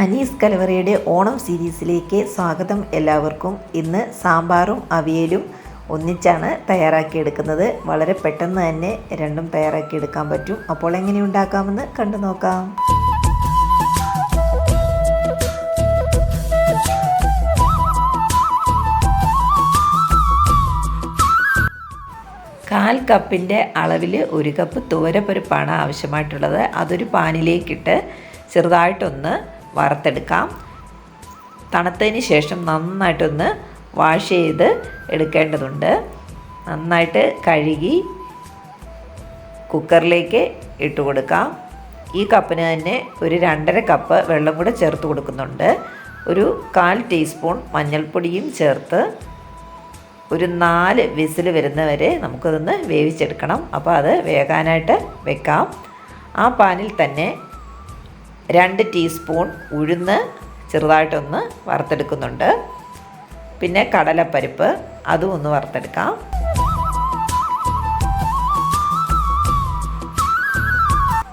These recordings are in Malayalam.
അനീസ് കലവറയുടെ ഓണം സീരീസിലേക്ക് സ്വാഗതം എല്ലാവർക്കും. ഇന്ന് സാമ്പാറും അവിയലും ഒന്നിച്ചാണ് തയ്യാറാക്കിയെടുക്കുന്നത്. വളരെ പെട്ടെന്ന് തന്നെ രണ്ടും തയ്യാറാക്കിയെടുക്കാൻ പറ്റും. അപ്പോൾ എങ്ങനെ ഉണ്ടാക്കാമെന്ന് കണ്ടു നോക്കാം. കാൽ കപ്പിന്റെ അളവിൽ ഒരു കപ്പ് തുവരപ്പരിപ്പാണ് ആവശ്യമായിട്ടുള്ളത്. അതൊരു പാനിലേക്കിട്ട് ചെറുതായിട്ടൊന്ന് വറുത്തെടുക്കാം. തണുത്തതിന് ശേഷം നന്നായിട്ടൊന്ന് വാഷ് ചെയ്ത് എടുക്കേണ്ടതുണ്ട്. നന്നായിട്ട് കഴുകി കുക്കറിലേക്ക് ഇട്ട് കൊടുക്കാം. ഈ കപ്പിന് തന്നെ ഒരു രണ്ടര കപ്പ് വെള്ളം കൂടെ ചേർത്ത് കൊടുക്കുന്നുണ്ട്. ഒരു കാൽ ടീസ്പൂൺ മഞ്ഞൾപ്പൊടിയും ചേർത്ത് ഒരു നാല് വിസിൽ വരുന്നവരെ നമുക്കതൊന്ന് വേവിച്ചെടുക്കണം. അപ്പോൾ അത് വേകാനായിട്ട് വെക്കാം. ആ പാനിൽ തന്നെ രണ്ട് ടീസ്പൂൺ ഉഴുന്ന് ചെറുതായിട്ടൊന്ന് വറുത്തെടുക്കുന്നുണ്ട്. പിന്നെ കടലപ്പരിപ്പ് അതും ഒന്ന് വറുത്തെടുക്കാം.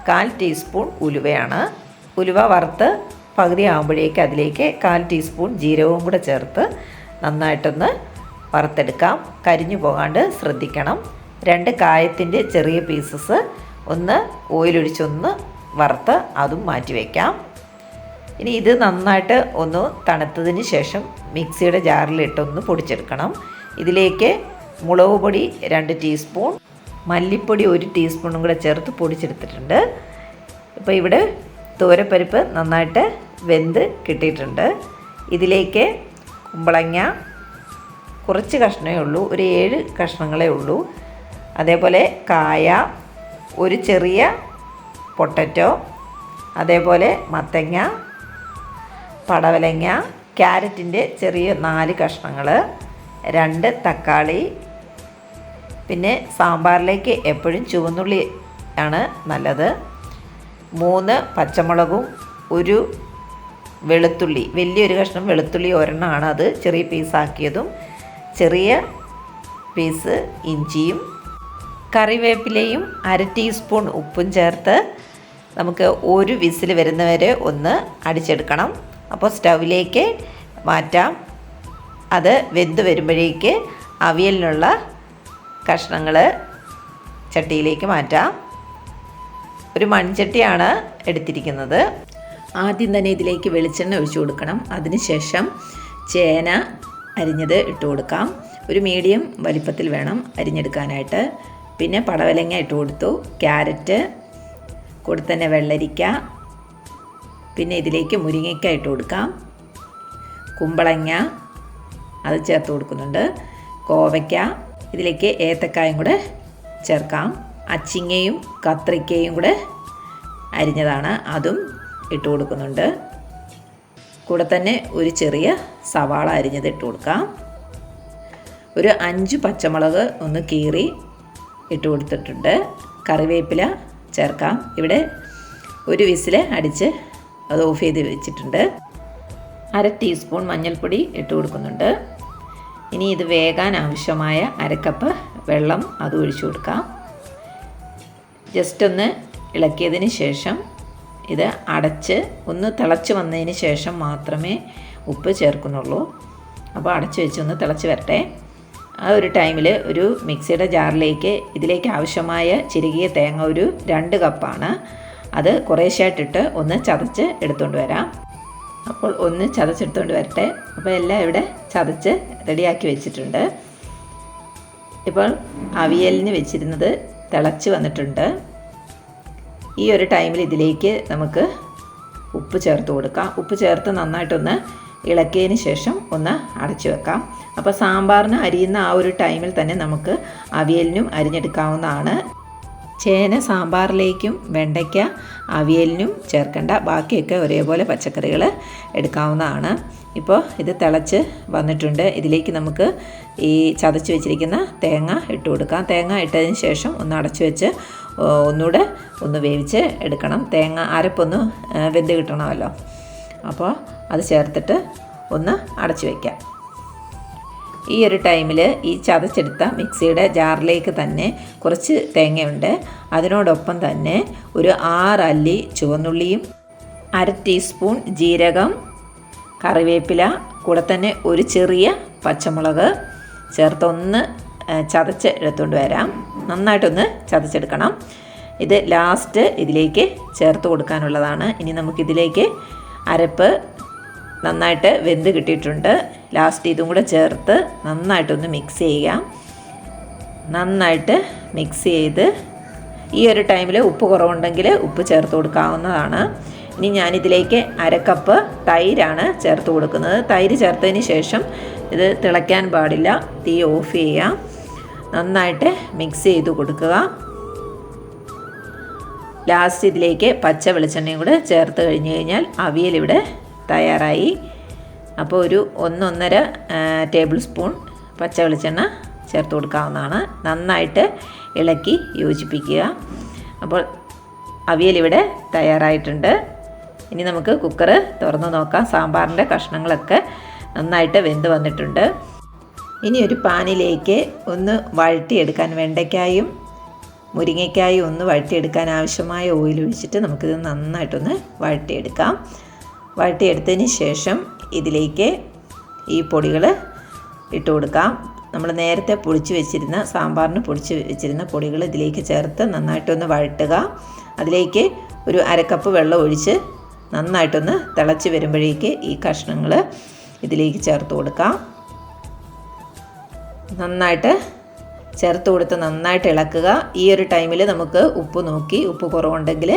കാൽ ടീസ്പൂൺ ഉലുവയാണ്. ഉലുവ വറുത്ത് പകുതി ആകുമ്പോഴേക്ക് അതിലേക്ക് കാൽ ടീസ്പൂൺ ജീരകവും കൂടെ ചേർത്ത് നന്നായിട്ടൊന്ന് വറുത്തെടുക്കാം. കരിഞ്ഞു പോകാണ്ട് ശ്രദ്ധിക്കണം. രണ്ട് കായത്തിന്റെ ചെറിയ പീസസ് ഒന്ന് ഓയിലൊഴിച്ചൊന്ന് വറുത്ത് അതും മാറ്റി വയ്ക്കാം ഇനി ഇത് നന്നായിട്ട് ഒന്ന് തണുത്തതിന് ശേഷം മിക്സിയുടെ ജാറിലിട്ടൊന്ന് പൊടിച്ചെടുക്കണം. ഇതിലേക്ക് മുളക് പൊടി രണ്ട് ടീസ്പൂൺ മല്ലിപ്പൊടി ഒരു ടീസ്പൂണും കൂടെ ചേർത്ത് പൊടിച്ചെടുത്തിട്ടുണ്ട്. ഇപ്പോൾ ഇവിടെ തോരപ്പരിപ്പ് നന്നായിട്ട് വെന്ത് കിട്ടിയിട്ടുണ്ട്. ഇതിലേക്ക് കുമ്പളങ്ങ കുറച്ച് കഷ്ണമേ ഉള്ളൂ ഒരു ഏഴ് കഷ്ണങ്ങളേ ഉള്ളൂ. അതേപോലെ കായ ഒരു ചെറിയ പൊട്ടറ്റോ അതേപോലെ മത്തങ്ങ പടവലങ്ങ ക്യാരറ്റിന്റെ ചെറിയ നാല് കഷ്ണങ്ങൾ രണ്ട് തക്കാളി പിന്നെ സാമ്പാറിലേക്ക് എപ്പോഴും ചുവന്നുള്ളി ആണ് നല്ലത്. മൂന്ന് പച്ചമുളകും ഒരു വെളുത്തുള്ളി വലിയൊരു കഷ്ണം വെളുത്തുള്ളി ഒരെണ്ണമാണ് അത് ചെറിയ പീസാക്കിയതും ചെറിയ പീസ് ഇഞ്ചിയും കറിവേപ്പിലയും അര ടീസ്പൂൺ ഉപ്പും ചേർത്ത് നമുക്ക് ഒരു വിസിൽ വരുന്നവരെ ഒന്ന് അടിച്ചെടുക്കണം. അപ്പോൾ സ്റ്റൗവിലേക്ക് മാറ്റാം. അത് വെന്ത് വരുമ്പോഴേക്ക് അവിയലിനുള്ള കഷ്ണങ്ങൾ ചട്ടിയിലേക്ക് മാറ്റാം. ഒരു മൺചട്ടിയാണ് എടുത്തിരിക്കുന്നത്. ആദ്യം തന്നെ ഇതിലേക്ക് വെളിച്ചെണ്ണ ഒഴിച്ചു കൊടുക്കണം. അതിനുശേഷം ചേന അരിഞ്ഞത് ഇട്ട് കൊടുക്കാം. ഒരു മീഡിയം വലിപ്പത്തിൽ വേണം അരിഞ്ഞെടുക്കാനായിട്ട്. പിന്നെ പടവലങ്ങ ഇട്ട് കൊടുത്തു. ക്യാരറ്റ് കൂടെ തന്നെ വെള്ളരിക്ക പിന്നെ ഇതിലേക്ക് മുരിങ്ങയ്ക്ക ഇട്ട് കൊടുക്കാം. കുമ്പളങ്ങ അത് ചേർത്ത് കൊടുക്കുന്നുണ്ട്. കോവയ്ക്ക ഇതിലേക്ക് ഏത്തക്കായും കൂടെ ചേർക്കാം. അച്ചിങ്ങയും കത്രിക്കയും കൂടെ അരിഞ്ഞതാണ്. അതും ഇട്ട് കൊടുക്കുന്നുണ്ട്. കൂടെ തന്നെ ഒരു ചെറിയ സവാള അരിഞ്ഞത് ഇട്ട് കൊടുക്കാം. ഒരു അഞ്ച് പച്ചമുളക് ഒന്ന് കീറി ഇട്ട് കൊടുത്തിട്ടുണ്ട്. കറിവേപ്പില ചേർക്കാം. ഇവിടെ ഒരു വിസിൽ അടിച്ച് അത് ഓഫ് ചെയ്ത് വെച്ചിട്ടുണ്ട്. അര ടീസ്പൂൺ മഞ്ഞൾപ്പൊടി ഇട്ട് കൊടുക്കുന്നുണ്ട്. ഇനി ഇത് വേകാൻ ആവശ്യമായ അരക്കപ്പ് വെള്ളം അത് ഒഴിച്ചു കൊടുക്കാം. ജസ്റ്റ് ഒന്ന് ഇളക്കിയതിന് ശേഷം ഇത് അടച്ച് ഒന്ന് തിളച്ച് വന്നതിന് ശേഷം മാത്രമേ ഉപ്പ് ചേർക്കുന്നുള്ളൂ. അപ്പോൾ അടച്ച് വെച്ച് ഒന്ന് തിളച്ച് വരട്ടെ. ആ ഒരു ടൈമിൽ ഒരു മിക്സിയുടെ ജാറിലേക്ക് ഇതിലേക്ക് ആവശ്യമായ ചിരുകിയ തേങ്ങ ഒരു രണ്ട് കപ്പാണ്. അത് കുറേശ്ശായിട്ടിട്ട് ഒന്ന് ചതച്ച് എടുത്തുകൊണ്ട് വരാം. അപ്പോൾ ഒന്ന് ചതച്ചെടുത്തുകൊണ്ട് വരട്ടെ. അപ്പോൾ എല്ലാം ഇവിടെ ചതച്ച് റെഡിയാക്കി വെച്ചിട്ടുണ്ട്. ഇപ്പോൾ അവിയലിന് വെച്ചിരുന്നത് തിളച്ച് വന്നിട്ടുണ്ട്. ഈ ഒരു ടൈമിൽ ഇതിലേക്ക് നമുക്ക് ഉപ്പ് ചേർത്ത് കൊടുക്കാം. ഉപ്പ് ചേർത്ത് നന്നായിട്ടൊന്ന് ഇളക്കിയതിന് ശേഷം ഒന്ന് അടച്ചു വെക്കാം. അപ്പോൾ സാമ്പാറിന് അരിയുന്ന ആ ഒരു ടൈമിൽ തന്നെ നമുക്ക് അവിയലിനും അരിഞ്ഞെടുക്കാവുന്നതാണ്. ചേന സാമ്പാറിലേക്കും വെണ്ടയ്ക്ക അവിയലിനും ചേർക്കേണ്ട. ബാക്കിയൊക്കെ ഒരേപോലെ പച്ചക്കറികൾ എടുക്കാവുന്നതാണ്. ഇപ്പോൾ ഇത് തിളച്ച് വന്നിട്ടുണ്ട്. ഇതിലേക്ക് നമുക്ക് ഈ ചതച്ച് വെച്ചിരിക്കുന്ന തേങ്ങ ഇട്ട് കൊടുക്കാം. തേങ്ങ ഇട്ടതിന് ശേഷം ഒന്ന് അടച്ചു വെച്ച് ഒന്നുകൂടെ ഒന്ന് വേവിച്ച് എടുക്കണം. തേങ്ങ അരപ്പൊന്ന് വെന്ത് കിട്ടണമല്ലോ. അപ്പോൾ അത് ചേർത്തിട്ട് ഒന്ന് അടച്ചു വയ്ക്കാം. ഈ ഒരു ടൈമിൽ ഈ ചതച്ചെടുത്ത മിക്സിയുടെ ജാറിലേക്ക് തന്നെ കുറച്ച് തേങ്ങയുണ്ട്. അതിനോടൊപ്പം തന്നെ ഒരു ആറ് അല്ലി ചുവന്നുള്ളിയും അര ടീസ്പൂൺ ജീരകം കറിവേപ്പില കൂടെ തന്നെ ഒരു ചെറിയ പച്ചമുളക് ചേർത്തൊന്ന് ചതച്ച് എടുത്തുകൊണ്ട് വരാം. നന്നായിട്ടൊന്ന് ചതച്ചെടുക്കണം. ഇത് ലാസ്റ്റ് ഇതിലേക്ക് ചേർത്ത് കൊടുക്കാനുള്ളതാണ്. ഇനി നമുക്കിതിലേക്ക് അരപ്പ് നന്നായിട്ട് വെന്ത് കിട്ടിയിട്ടുണ്ട്. ലാസ്റ്റ് ഇതും കൂടെ ചേർത്ത് നന്നായിട്ടൊന്ന് മിക്സ് ചെയ്യാം. നന്നായിട്ട് മിക്സ് ചെയ്ത് ഈ ഒരു ടൈമിൽ ഉപ്പ് കുറവുണ്ടെങ്കിൽ ഉപ്പ് ചേർത്ത് കൊടുക്കാവുന്നതാണ്. ഇനി ഞാനിതിലേക്ക് അരക്കപ്പ് തൈരാണ് ചേർത്ത് കൊടുക്കുന്നത്. തൈര് ചേർത്തതിന് ശേഷം ഇത് തിളയ്ക്കാൻ പാടില്ല. തീ ഓഫ് ചെയ്യാം. നന്നായിട്ട് മിക്സ് ചെയ്ത് കൊടുക്കുക. ലാസ്റ്റ് ഇതിലേക്ക് പച്ച വെളിച്ചെണ്ണയും കൂടെ ചേർത്ത് കഴിഞ്ഞ് കഴിഞ്ഞാൽ അവിയൽ ഇവിടെ തയ്യാറായി. അപ്പോൾ ഒരു ഒന്നൊന്നര ടേബിൾ സ്പൂൺ പച്ച വെളിച്ചെണ്ണ ചേർത്ത് കൊടുക്കാവുന്നതാണ്. നന്നായിട്ട് ഇളക്കി യോജിപ്പിക്കുക. അപ്പോൾ അവിയൽ ഇവിടെ തയ്യാറായിട്ടുണ്ട്. ഇനി നമുക്ക് കുക്കർ തുറന്ന് നോക്കാം. സാമ്പാറിന്റെ കഷ്ണങ്ങളൊക്കെ നന്നായിട്ട് വെന്ത് വന്നിട്ടുണ്ട്. ഇനി ഒരു പാനിലേക്ക് ഒന്ന് വഴറ്റിയെടുക്കാൻ വെണ്ടയ്ക്കായും മുരിങ്ങയ്ക്കായും ഒന്ന് വഴറ്റിയെടുക്കാൻ ആവശ്യമായ ഓയിൽ ഒഴിച്ചിട്ട് നമുക്കിത് നന്നായിട്ടൊന്ന് വഴറ്റിയെടുക്കാം. വഴറ്റിയെടുത്തതിന് ശേഷം ഇതിലേക്ക് ഈ പൊടികൾ ഇട്ട് കൊടുക്കാം. നമ്മൾ നേരത്തെ പൊടിച്ച് വെച്ചിരുന്ന സാമ്പാറിന് പൊടിച്ച് വെച്ചിരുന്ന പൊടികൾ ഇതിലേക്ക് ചേർത്ത് നന്നായിട്ടൊന്ന് വഴട്ടുക അതിലേക്ക് ഒരു അരക്കപ്പ് വെള്ളം ഒഴിച്ച് നന്നായിട്ടൊന്ന് തിളച്ച് വരുമ്പോഴേക്ക് ഈ കഷ്ണങ്ങൾ ഇതിലേക്ക് ചേർത്ത് കൊടുക്കാം. നന്നായിട്ട് ചേർത്ത് കൊടുത്ത് നന്നായിട്ട് ഇളക്കുക. ഈ ഒരു ടൈമിൽ നമുക്ക് ഉപ്പ് നോക്കി ഉപ്പ് കുറവുണ്ടെങ്കിൽ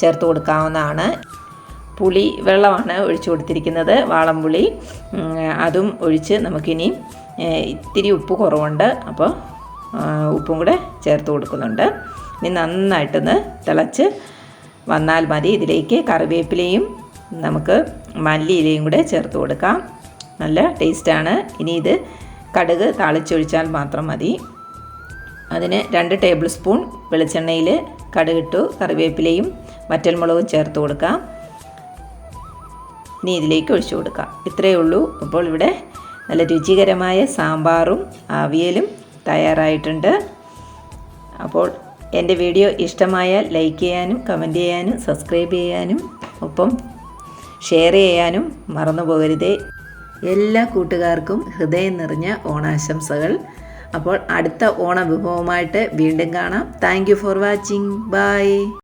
ചേർത്ത് കൊടുക്കാവുന്നതാണ്. പുളി വെള്ളമാണ് ഒഴിച്ചു കൊടുത്തിരിക്കുന്നത് വാളംപുളി. അതും ഒഴിച്ച് നമുക്കിനി ഇത്തിരി ഉപ്പ് കുറവുണ്ട്. അപ്പോൾ ഉപ്പും കൂടെ ചേർത്ത് കൊടുക്കുന്നുണ്ട്. ഇനി നന്നായിട്ടൊന്ന് തിളച്ച് വന്നാൽ മതി. ഇതിലേക്ക് കറിവേപ്പിലയും നമുക്ക് മല്ലിയിലയും കൂടെ ചേർത്ത് കൊടുക്കാം. നല്ല ടേസ്റ്റാണ്. ഇനി ഇത് കടുക് താളിച്ചൊഴിച്ചാൽ മാത്രം മതി. അതിന് രണ്ട് ടേബിൾ സ്പൂൺ വെളിച്ചെണ്ണയിൽ കടുകിട്ടു കറിവേപ്പിലയും വറ്റൽമുളകും ചേർത്ത് കൊടുക്കാം. ഇനി ഇതിലേക്ക് ഒഴിച്ചു കൊടുക്കാം. ഇത്രയേ ഉള്ളൂ. അപ്പോൾ ഇവിടെ നല്ല രുചികരമായ സാമ്പാറും അവിയലും തയ്യാറായിട്ടുണ്ട്. അപ്പോൾ എന്റെ വീഡിയോ ഇഷ്ടമായാൽ ലൈക്ക് ചെയ്യാനും കമന്റ് ചെയ്യാനും സബ്സ്ക്രൈബ് ചെയ്യാനും ഒപ്പം ഷെയർ ചെയ്യാനും മറന്നു പോകരുതേ. എല്ലാ കൂട്ടുകാർക്കും ഹൃദയം നിറഞ്ഞ ഓണാശംസകൾ. അപ്പോൾ അടുത്ത ഓണ വിഭവമായിട്ട് വീണ്ടും കാണാം. Thank for watching bye